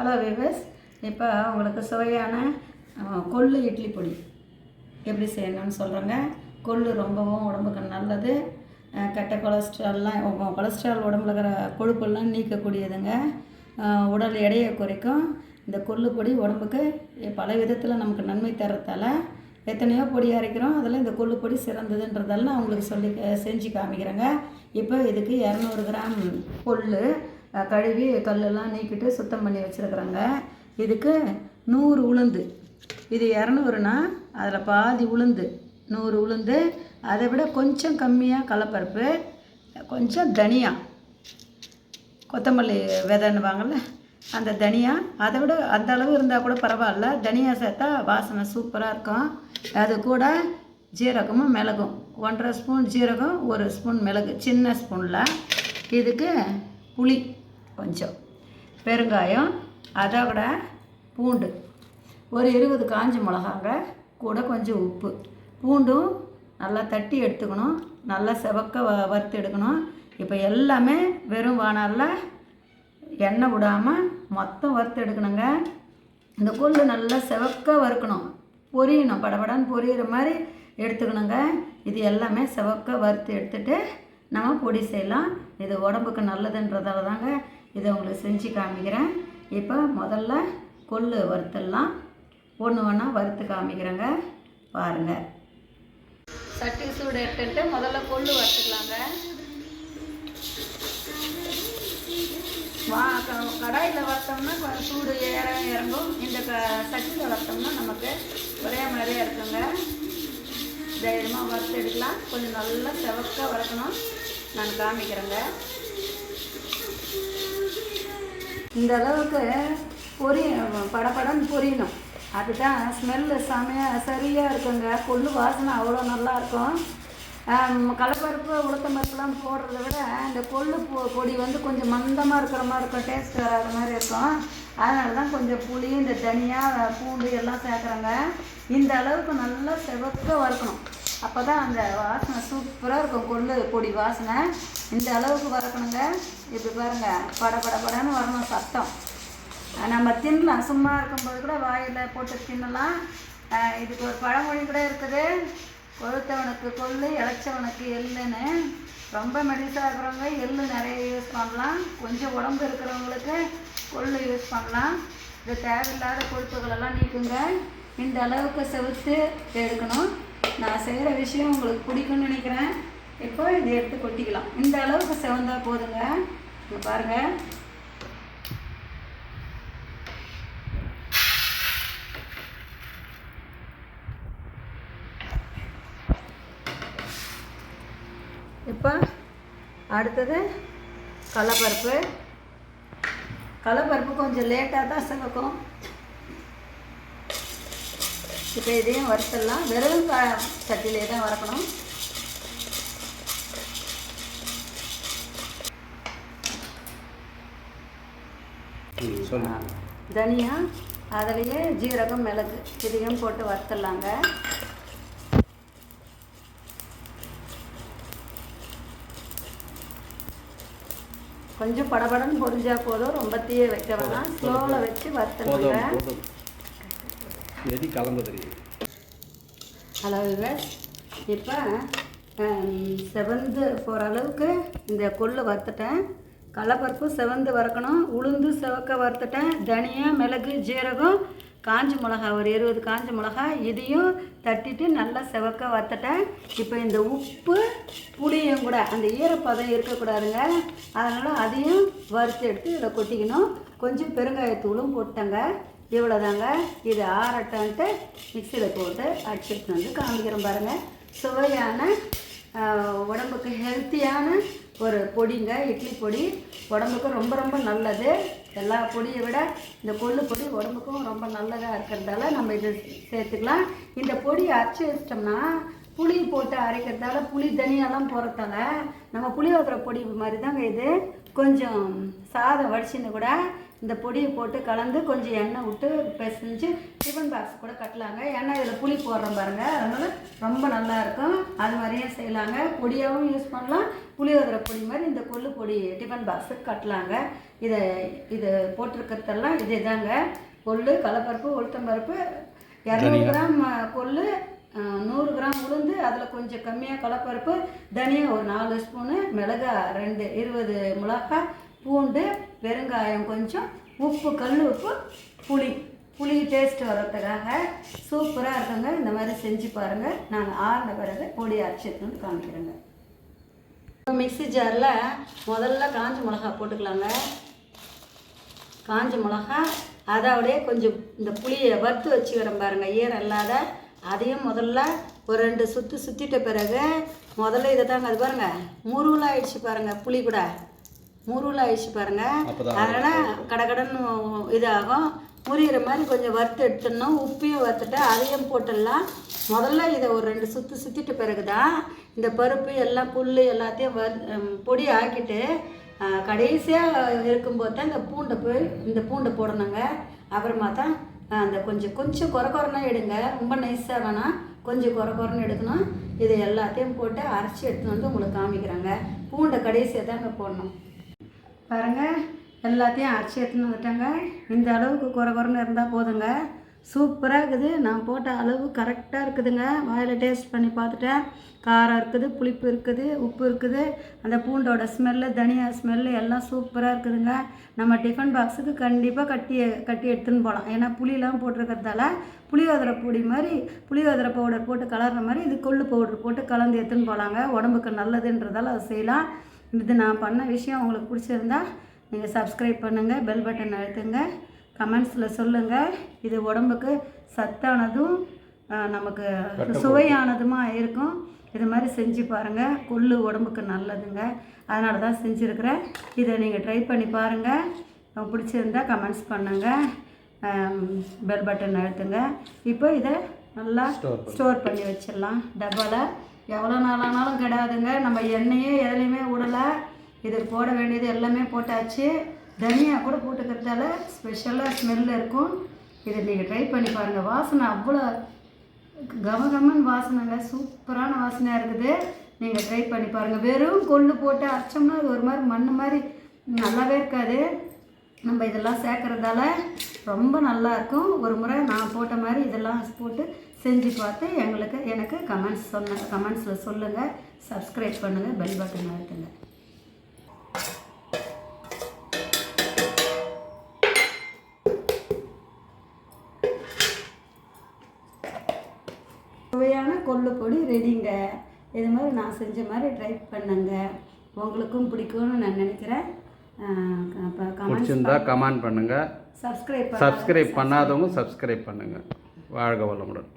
Hello விவஸ் இப்போ உங்களுக்கு சுவையான கொள்ளு இட்லி பொடி எப்படி செய்யணும்னு சொல்கிறேங்க கொள்ளு ரொம்பவும் உடம்புக்கு நல்லது. கெட்ட கொலஸ்ட்ரால்லாம் கொலஸ்ட்ரால் உடம்புல இருக்கிற கொழுப்பெல்லாம் நீக்கக்கூடியதுங்க. உடல் எடையை குறைக்கும். இந்த கொள்ளு பொடி உடம்புக்கு பல விதத்தில் நமக்கு நன்மை தரத்தால எத்தனையோ பொடி அரைக்கிறோம். அதில் இந்த கொள்ளு பொடி சிறந்ததுன்றதால நான் உங்களுக்கு சொல்லி செஞ்சு காமிக்கிறேங்க. இப்போ இதுக்கு இரநூறு கிராம் கொள்ளு கழுவி கல்லெல்லாம் நீக்கிட்டு சுத்தம் பண்ணி வச்சுருக்குறாங்க. இதுக்கு நூறு உளுந்து. இது இரநூறுனா அதில் பாதி உளுந்து. நூறு உளுந்து. அதை விட கொஞ்சம் கம்மியாக கடலப்பருப்பு கொஞ்சம் தனியா. கொத்தமல்லி விதைன்னுவாங்கள்ல அந்த தனியா. அதை விட அந்த அளவு இருந்தால் கூட பரவாயில்ல. தனியா சேர்த்தா வாசனை சூப்பராக இருக்கும். அது கூட ஜீரகமும் மிளகும். ஒன்றரை ஸ்பூன் ஜீரகம் ஒரு ஸ்பூன் மிளகு. சின்ன ஸ்பூனில். இதுக்கு புளி. கொஞ்சம். பெருங்காயம் அதை விட பூண்டு. ஒரு இருபது காஞ்ச மிளகாங்க கூட கொஞ்சம் உப்பு. பூண்டும் நல்லா தட்டி எடுத்துக்கணும். நல்லா செவக்க வ வறுத்து எடுக்கணும். இப்போ எல்லாமே வெறும் வானலில் எண்ணெய் விடாமல் மொத்தம் வறுத்து எடுக்கணுங்க. இந்த கொள்ளு நல்லா செவக்க வறுக்கணும். பொரியணும் படபடன்னு பொரியிற மாதிரி எடுத்துக்கணுங்க. இது எல்லாமே செவக்க வறுத்து எடுத்துட்டு நம்ம பொடி செய்யலாம். இது உடம்புக்கு நல்லதுன்றதால தாங்க இதை உங்களுக்கு செஞ்சு காமிக்கிறேன். இப்போ முதல்ல கொள்ளு வறுத்தல்லாம் ஒன்று ஒன்றா வறுத்து காமிக்கிறேங்க. பாருங்கள் சட்டி சூடு எடுத்துட்டு முதல்ல கொள்ளு வறுத்துக்கலாங்க. வா கடாயில் வறுத்தோம்னா கொஞ்சம் சூடு ஏற இறங்கும். இந்த க சட்டியில் வறுத்தோம்னா நமக்கு ஒரே மாதிரியே இருக்குங்க. தைரியமாக வறுத்து எடுக்கலாம். கொஞ்சம் நல்லா செவக்க வறுக்கணும். நான் காமிக்கிறேங்க. இந்த அளவுக்கு பொரி படப்படன்னு பொரியணும். அதுதான் ஸ்மெல்லு செமையாக சரியாக இருக்குங்க. கொள்ளு வாசனை அவ்வளோ நல்லாயிருக்கும் கலப்பருப்பு கடலப்பருப்பு உளுத்தம் பருப்புலாம் போடுறத விட இந்த கொள்ளு பொ பொடி வந்து கொஞ்சம் மந்தமாக இருக்கிற மாதிரி இருக்கும். டேஸ்ட் வராத மாதிரி இருக்கும். அதனால தான் கொஞ்சம் புளி இந்த தனியா பூண்டு எல்லாம் சேர்க்குறாங்க. இந்த அளவுக்கு நல்லா செவக்க வறுக்கணும். அப்போ தான் அந்த வாசனை சூப்பராக இருக்கும். கொள்ளு பொடி வாசனை. இந்த அளவுக்கு வறக்கணுங்க இப்படி பாருங்கள் பட பட படன்னு வரணும் சத்தம். நம்ம தின்னலாம். சும்மா இருக்கும்போது கூட வாயில் போட்டு தின்னலாம். இதுக்கு ஒரு பழமொழி கூட இருக்குது. கொழுத்தவனுக்கு கொள்ளு இளைச்சவனுக்கு எள்ளுன்னு. ரொம்ப மெடிசாக இருக்கிறவங்க எள்ளு நிறைய யூஸ் பண்ணலாம். கொஞ்சம் உடம்பு இருக்கிறவங்களுக்கு கொள்ளு யூஸ் பண்ணலாம். இது தேவையில்லாத கொழுப்புகளெல்லாம் நீக்குங்க. இந்த அளவுக்கு செவுத்து எடுக்கணும். நான் செய்கிற விஷயம் உங்களுக்கு பிடிக்கும்னு நினைக்கிறேன். இப்போ இதை எடுத்து கொட்டிக்கலாம். இந்த அளவுக்கு செவந்தா போதுங்க. இங்கே பாருங்கள் இப்போ அடுத்தது கடலப்பருப்பு கடலப்பருப்பு கொஞ்சம் லேட்டாக தான் சிவக்கும். இப்போ இதையும் வறுத்துடலாம். வெறும் க சட்டியிலே தான் வறுக்கணும். தனியா அதுலேயே ஜீரகம் மிளகு இதையும் போட்டு வறுத்துடலாங்க. கொஞ்சம் படபடன்னு பொரிஞ்சா போதும். ரொம்ப தீய வைக்க வேணாம். ஸ்லோவில் வச்சு வறுத்துடுங்க. எதி கலந்து தெரியும் ஹலோ விவஸ் இப்போ செவந்து போகிற அளவுக்கு இந்த கொள்ளு வறுத்துட்டேன். கடலப்பருப்பு செவந்து வறுக்கணும். உளுந்து செவக்க வறுத்துட்டேன் தனியா மிளகு ஜீரகம் காஞ்ச மிளகா ஒரு இருபது காஞ்ச மிளகா இதையும் தட்டிட்டு நல்லா செவக்க வறுத்துட்டேன். இப்போ இந்த உப்பு புளியும் கூட அந்த ஈரப்பதம் இருக்கக்கூடாதுங்க. அதனால் அதையும் வறுத்து எடுத்து இதில் கொட்டிக்கணும். கொஞ்சம் பெருங்காயத்தூளும் போட்டேங்க இவ்வளோதாங்க இது ஆரட்டன்ட்டு மிக்சியில் போட்டு அடிச்சுட்டு வந்து காமிக்கிறோம் பாருங்கள் சுவையான உடம்புக்கு ஹெல்த்தியான ஒரு பொடிங்க. இட்லி பொடி. உடம்புக்கு ரொம்ப ரொம்ப நல்லது. எல்லா பொடியை விட இந்த கொள்ளு பொடி உடம்புக்கும் ரொம்ப நல்லதாக இருக்கிறதால நம்ம இது சேர்த்துக்கலாம். இந்த பொடி அரைச்சி வச்சிட்டோம்னா புளி போட்டு அரைக்கிறதால புளி தனியாலாம் போகிறதால நம்ம புளியோதரை பொடி மாதிரி தாங்க இது. கொஞ்சம் சாதம் வடிச்சுன்னு கூட இந்த பொடியை போட்டு கலந்து கொஞ்சம் எண்ணெய் விட்டு பிசைஞ்சு டிஃபன் பாக்ஸ் கூட கட்டலாங்க. ஏன்னா இதில் புளி போடுறோம் பாருங்க. அதனால ரொம்ப நல்லா இருக்கும். அது மாதிரியே செய்யலாங்க. பொடியாகவும் யூஸ் பண்ணலாம். புளியோதரை பொடி மாதிரி இந்த கொள்ளு பொடி டிஃபன் பாக்ஸுக்கு கட்டலாங்க. இதை இது போட்டிருக்கிறதெல்லாம் இது இதாங்க கொள்ளு கடலப்பருப்பு உளுத்தம்பருப்பு இரநூறு கிராம் கொள்ளு நூறு கிராம் உளுந்து அதில் கொஞ்சம் கம்மியாக கடலப்பருப்பு தனியா ஒரு நாலு ஸ்பூனு மிளகா ரெண்டு இருபது மிளகாய் பூண்டு பெருங்காயம் கொஞ்சம் உப்பு கல் உப்பு புளி. புளி டேஸ்ட் வர்றதுக்காக சூப்பராக இருக்குங்க. இந்த மாதிரி செஞ்சு பாருங்கள் நாங்கள் ஆறின பிறகு பொடி அரைச்சிட்டு வந்து இப்போ மிக்ஸி ஜாரில் முதல்ல காஞ்ச மிளகா போட்டுக்கலாங்க. காஞ்ச மிளகா அதோடய கொஞ்சம் இந்த புளியை வறுத்து வச்சுக்கிறோம் பாருங்கள் ஈரம் இல்லாத அதையும் முதல்ல ஒரு ரெண்டு சுற்று சுற்றிட்ட பிறகு முதல்ல இதை தாங்க அது பாருங்கள் முருகலாக ஆயிடுச்சு பாருங்கள் புளி கூட. முருவில் ஆயிடுச்சு பாருங்க. அதனால் கடகடன்னு இதாகும். முறிகிற மாதிரி கொஞ்சம் வறுத்து எடுத்துடணும். உப்பையும் வறுத்துட்டு அதையும் போட்டுடலாம். முதல்ல இதை ஒரு ரெண்டு சுற்று சுற்றிட்ட பிறகு தான் இந்த பருப்பு எல்லாம் புல் எல்லாத்தையும் வறு பொடி ஆக்கிட்டு கடைசியாக இருக்கும்போது தான் இந்த பூண்டை போய் இந்த பூண்டை போடணுங்க. அப்புறமா தான் அந்த கொஞ்சம் கொஞ்சம் குறை குறைனா எடுங்க. ரொம்ப நைஸாக வேணாம். கொஞ்சம் குறை குறைன்னு எடுக்கணும். இது எல்லாத்தையும் போட்டு அரைச்சி எடுத்துன்னு வந்து உங்களுக்கு காமிக்கிறாங்க. பூண்டை கடைசியாக தாங்க போடணும். பாருங்க எல்லாத்தையும் அரைச்சி எடுத்துன்னு வந்துட்டாங்க. இந்த அளவுக்கு குறை குறைன்னு இருந்தால் போதுங்க. சூப்பராக இருக்குது. நான் போட்ட அளவு கரெக்டாக இருக்குதுங்க. வாயில் டேஸ்ட் பண்ணி பார்த்துட்டேன். காரம் இருக்குது புளிப்பு இருக்குது உப்பு இருக்குது. அந்த பூண்டோட ஸ்மெல்லு தனியா ஸ்மெல்லு எல்லாம் சூப்பராக இருக்குதுங்க. நம்ம டிஃபன் பாக்ஸுக்கு கண்டிப்பாக கட்டி கட்டி எடுத்துன்னு போகலாம் ஏன்னா புளியெலாம் போட்டிருக்கிறதால புளியோதரை பொடி மாதிரி புளியோதரை பவுடர் போட்டு கலர்ற மாதிரி இது கொள்ளு பவுடர் போட்டு கலந்து எடுத்துன்னு போகலாங்க உடம்புக்கு நல்லதுன்றதால அதை செய்யலாம். இது நான் பண்ண விஷயம் உங்களுக்கு பிடிச்சிருந்தா நீங்கள் சப்ஸ்கிரைப் பண்ணுங்கள் பெல் பட்டன் அழுத்துங்க கமெண்ட்ஸில் சொல்லுங்கள் இது உடம்புக்கு சத்தானதும் நமக்கு சுவையானதுமா இருக்கும். இது மாதிரி செஞ்சு பாருங்கள் கொள்ளு உடம்புக்கு நல்லதுங்க. அதனால தான் செஞ்சுருக்கிறேன். இதை நீங்கள் ட்ரை பண்ணி பாருங்கள் பிடிச்சிருந்தா கமெண்ட்ஸ் பண்ணுங்கள் பெல் பட்டன் அழுத்துங்க. இப்போ இதை நல்லா. ஸ்டோர் பண்ணி. வச்சிடலாம். டப்பாவில் எவ்வளோ நாளானாலும் கிடையாதுங்க நம்ம எண்ணெயே எதுலையுமே இது போட வேண்டியது எல்லாமே போட்டாச்சு. தனியா கூட போட்டுக்கிறதால ஸ்பெஷலாக ஸ்மெல் இருக்கும். இதை நீங்கள் ட்ரை பண்ணி பாருங்கள் வாசனை அவ்வளோ கமகமன் வாசனைங்க. சூப்பரான வாசனையாக இருக்குது. நீங்கள் ட்ரை பண்ணி பாருங்கள் வெறும் கொள்ளு போட்டு அரைச்சோம்னா அது ஒரு மாதிரி மண் மாதிரி நல்லாவே இருக்காது. நம்ம இதெல்லாம் சேர்க்குறதால ரொம்ப நல்லாயிருக்கும் ஒரு முறை நான் போட்ட மாதிரி இதெல்லாம் போட்டு செஞ்சு பார்த்து எங்களுக்கு எனக்கு கமெண்ட்ஸ் சொன்ன கமெண்ட்ஸில் சொல்லுங்கள் சப்ஸ்கிரைப் பண்ணுங்கள் பெல் பட்டன் அழுத்துங்க. சுவையான கொள்ளு பொடி ரெடிங்க. இது மாதிரி நான் செஞ்ச மாதிரி ட்ரை பண்ணுங்க. உங்களுக்கும் பிடிக்கும்னு நான் நினைக்கிறேன். பிடிச்சிருந்தா கமெண்ட் பண்ணுங்கள் சப்ஸ்கிரைப் சப்ஸ்கிரைப் பண்ணாதவங்க சப்ஸ்கிரைப் பண்ணுங்கள் வாழ்க வளமுடன்.